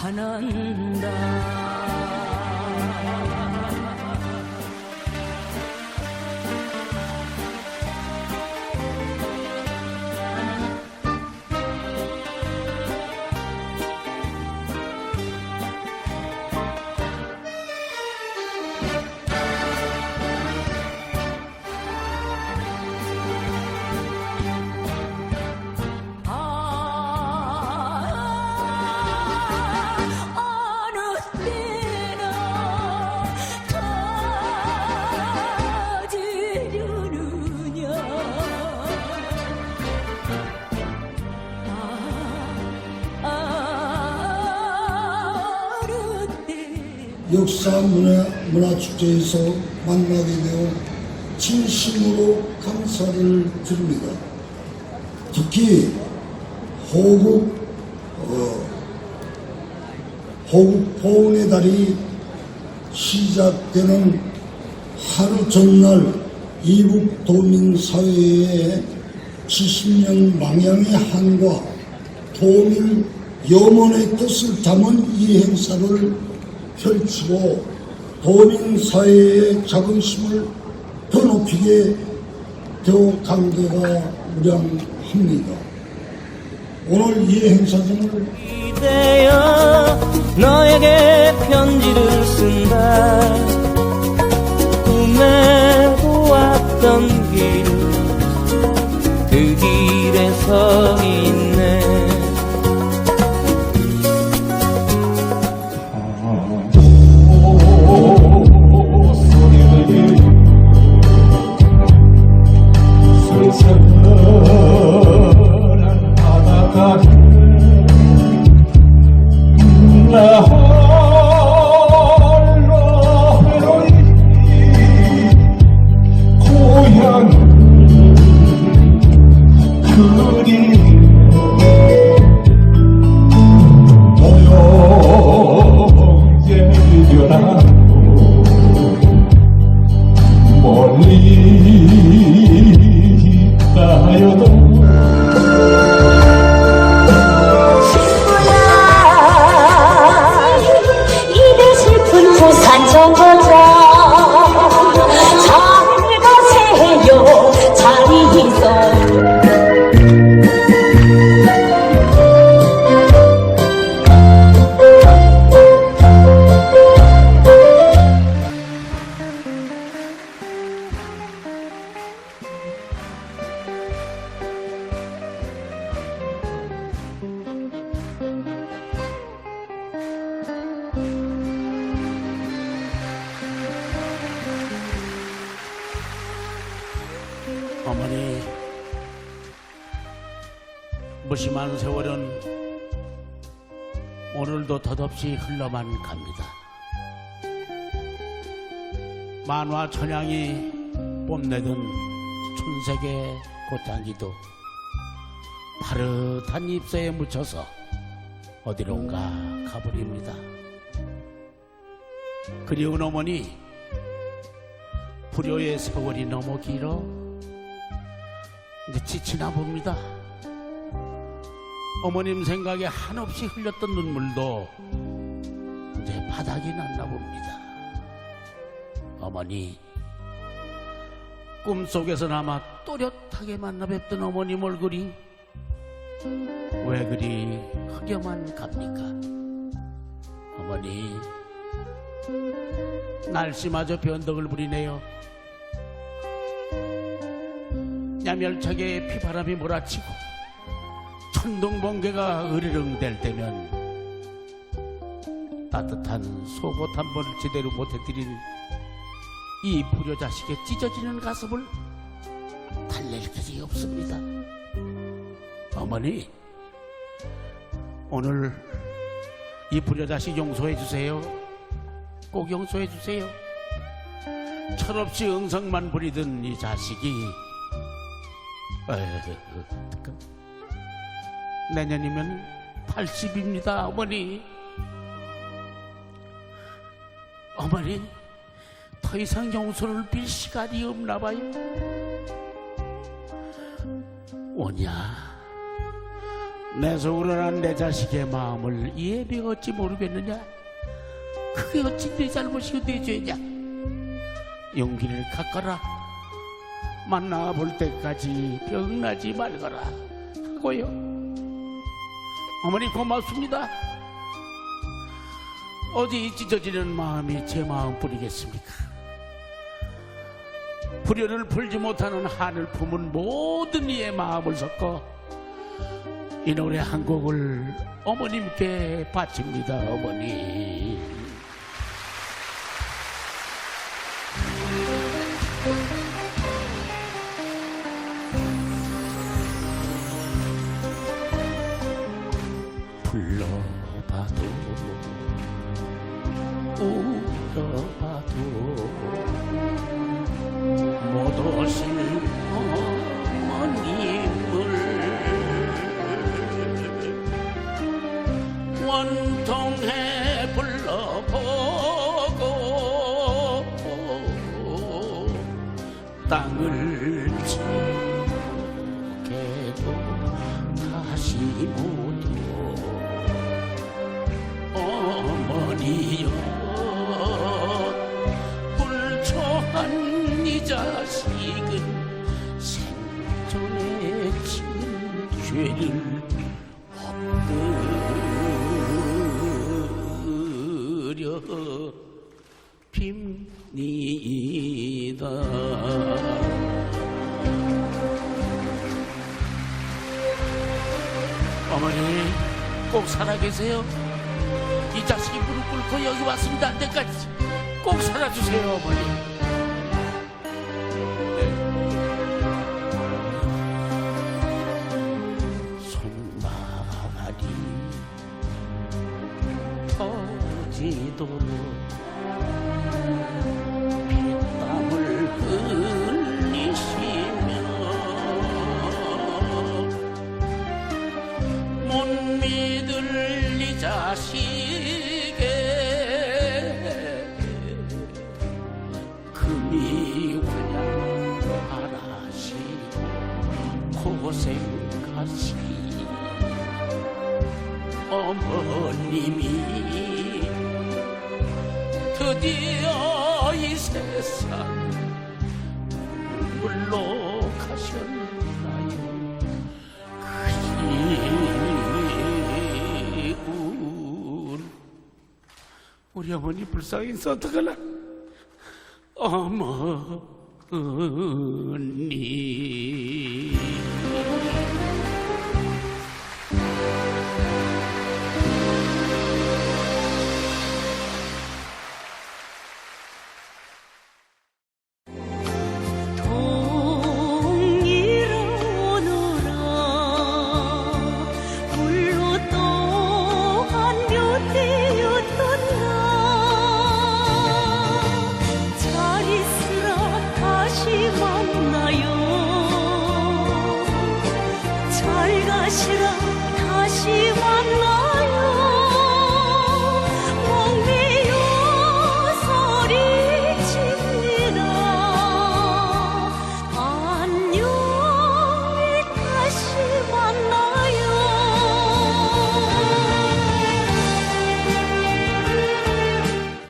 타난다 역사 문화, 문화축제에서 만나게 되어 진심으로 감사를 드립니다. 특히 호국, 어, 호국 포옹의 달이 시작되는 하루 전날 이북 도민 사회의 70년 망양의 한과 도민 염원의 뜻을 담은 이 행사를 펼치고 도민 사회의 자긍심을 더 높이게 되어 관계가 무량합니다. 오늘 이 행사장을 기대어 너에게 편지를 쓴다 무심한 세월은 오늘도 덧없이 흘러만 갑니다. 만화 천양이 뽐내던 춘색의 꽃향기도 파릇한 잎새에 묻혀서 어디론가 가버립니다. 그리운 어머니 불효의 세월이 너무 길어 지치나 봅니다. 어머님 생각에 한없이 흘렸던 눈물도 이제 바닥이 났나 봅니다. 어머니, 꿈속에서나마 또렷하게 만나 뵙던 어머님 얼굴이 왜 그리 흑여만 갑니까? 어머니, 날씨마저 변덕을 부리네요. 야멸차게 피바람이 몰아치고 천둥 번개가 으르렁댈 때면 따뜻한 속옷 한 번을 제대로 못 해드린 이 불효 자식의 찢어지는 가슴을 달랠 길이 없습니다. 어머니, 오늘 이 불효 자식 용서해 주세요. 꼭 용서해 주세요. 철없이 응성만 부리던 이 자식이 에휴, 어떡하- 내년이면 80입니다 어머니. 어머니 더 이상 용서를 빌 시간이 없나 봐요. 오냐? 내 속으로 난내 자식의 마음을 이해비 어찌 모르겠느냐? 그게 어찌 내 잘못이고 내 죄냐? 용기를 갖거라. 만나볼 때까지 병나지 말거라 하고요 어머니 고맙습니다. 어디 찢어지는 마음이 제 마음 뿐이겠습니까? 불효를 풀지 못하는 한을 품은 모든 이의 마음을 섞어 이 노래 한 곡을 어머님께 바칩니다 어머니 어머니여 불초한 이 자식은 생전에 지은 죄를 엎드려 빕니다. 어머니 꼭 살아계세요 이 자식이 무릎 꿇고 여기 왔습니다. 안 때까지 꼭 살아주세요 어머니. 손발이 터지도록 환영하라시고 고생하시 어머님이 드디어 이 세상 물로 가셨나요? 그리운 우리 어머니 불쌍해서 어떡하나 어머니 잘 가시라. 다시 만나